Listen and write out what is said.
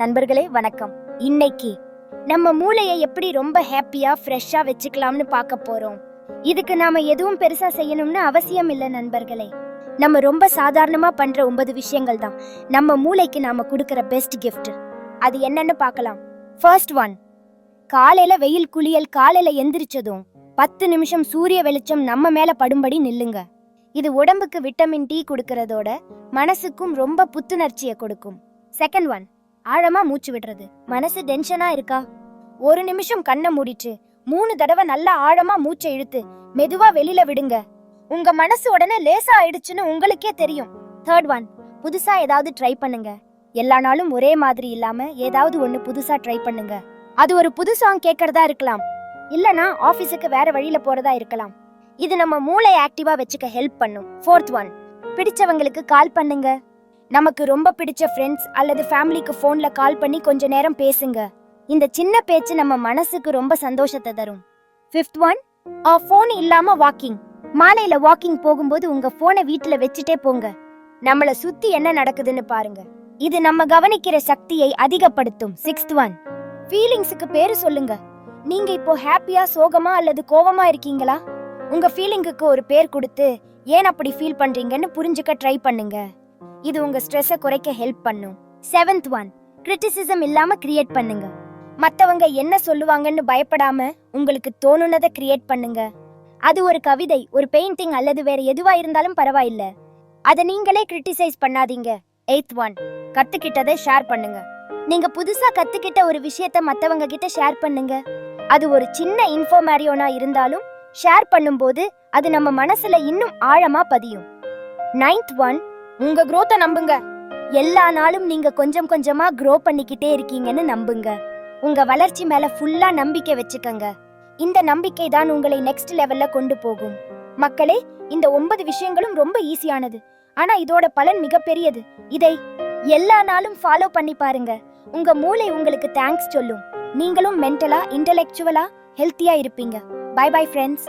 நண்பர்களே வணக்கம். இன்னைக்கு நம்ம மூளையை எப்படி ரொம்ப ஹாப்பியா ஃப்ரெஷ்ஷா வச்சுக்கலாம்னு பார்க்க போறோம். இதுக்கு நாம எதுவும் பெருசா செய்யணும்னு அவசியம் இல்லை நண்பர்களே. நம்ம ரொம்ப சாதாரணமா பண்ற ஒன்பது விஷயங்கள் தான். நம்ம மூளைக்கு நாம கொடுக்கற பெஸ்ட் கிஃப்ட் அது என்னன்னு பார்க்கலாம். ஃபர்ஸ்ட் ஒன் காலையில வெயில் குளியல் காலையில எந்திரிச்சதும் பத்து நிமிஷம் சூரிய வெளிச்சம் நம்ம மேல படும்படி நில்லுங்க. இது உடம்புக்கு விட்டமின் டி கொடுக்கறதோட மனசுக்கும் ரொம்ப புத்துணர்ச்சியை கொடுக்கும். செகண்ட் ஒன் ஆழமா மூச்சு விடுறது. மனசு டென்ஷனா இருக்கா? ஒரு நிமிஷம் கண்ணை மூடிட்டு மூணு தடவை நல்லா ஆழமா மூச்சை இழுத்து மெதுவா வெளியில விடுங்க. உங்க மனசு உடனே லேசா ஆயிடுச்சுன்னு உங்களுக்கே தெரியும். தேர்ட் ஒன் புதுசா ஏதாவது ட்ரை பண்ணுங்க. எல்லா நாளும் ஒரே மாதிரி இல்லாம ஏதாவது ஒண்ணு புதுசா ட்ரை பண்ணுங்க. அது ஒரு புது சாங் கேட்கறதா இருக்கலாம். இல்லனா ஆபீஸுக்கு வேற வழியில போறதா இருக்கலாம். இது நம்ம மூளை ஆக்டிவா வச்சுக்க ஹெல்ப் பண்ணும். ஃபோர்த் ஒன் பிடிச்சவங்களுக்கு கால் பண்ணுங்க. நமக்கு ரொம்ப பிடிச்ச ஃப்ரெண்ட்ஸ் அல்லது ஃபேமிலிக்கு ஃபோன்ல கால் பண்ணி கொஞ்ச நேரம் பேசுங்க. இந்த சின்ன பேச்சு நம்ம மனசுக்கு ரொம்ப சந்தோஷத்தை தரும். ஃபிஃப்த் ஒன் ஃபோன் இல்லாம வாக்கிங் மாலையில வாக்கிங் போகும்போது உங்க போனை வீட்டுல வச்சுட்டே போங்க. நம்மள சுத்தி என்ன நடக்குதுன்னு பாருங்க. இது நம்ம கவனிக்கிற சக்தியை அதிகப்படுத்தும். சிக்ஸ்த் ஒன் ஃபீலிங்ஸுக்கு பேரு சொல்லுங்க. நீங்க இப்போ ஹாப்பியா சோகமா அல்லது கோவமா இருக்கீங்களா? உங்க ஃபீலிங்குக்கு ஒரு பேர் கொடுத்து ஏன் அப்படி ஃபீல் பண்றீங்கன்னு புரிஞ்சுக்க ட்ரை பண்ணுங்க. இது உங்க ஸ்ட்ரெஸ்ஸை குறைக்க ஹெல்ப் பண்ணும். செவன்த் ஒன் கிரிட்டிசிசம் இல்லாம கிரியேட் பண்ணுங்க. மத்தவங்க என்ன சொல்லுவாங்கன்னு பயப்படாம உங்களுக்கு தோணுனதை கிரியேட் பண்ணுங்க. அது ஒரு கவிதை ஒரு பெயிண்டிங் அல்லது வேற எதுவா இருந்தாலும் பரவாயில்ல. அதை நீங்களே கிரிட்டிசைஸ் பண்ணாதீங்க. எய்த் ஒன் கத்துக்கிட்டதை ஷேர் பண்ணுங்க. நீங்க புதுசா கத்துக்கிட்ட ஒரு விஷயத்த மத்தவங்க கிட்ட ஷேர் பண்ணுங்க. அது ஒரு சின்ன இன்ஃபோமேரியோனா இருந்தாலும் ஷேர் பண்ணும்போது அது நம்ம மனசுல இன்னும் ஆழமா பதியும். நைன்த் ஒன் உங்க குரோத்தை நம்புங்க. எல்லா நாளும் நீங்க கொஞ்சம் கொஞ்சமா க்ரோ பண்ணிக்கிட்டே இருக்கீங்கன்னு நம்புங்க. உங்க வளர்ச்சி மேல ஃபுல்லா நம்பிக்கை வச்சுக்கங்க. இந்த நம்பிக்கை தான் உங்களை நெக்ஸ்ட் லெவல்ல கொண்டு போகும். மக்களே இந்த ஒன்பது விஷயங்களும் ரொம்ப ஈஸியானது ஆனா இதோட பலன் மிகப்பெரியது. இதை எல்லா நாளும் ஃபாலோ பண்ணி பாருங்க. உங்க மூளை உங்களுக்கு தேங்க்ஸ் சொல்லும். நீங்களும் மென்டலா இன்டலெக்சுவலா ஹெல்த்தியா இருப்பீங்க. By bye friends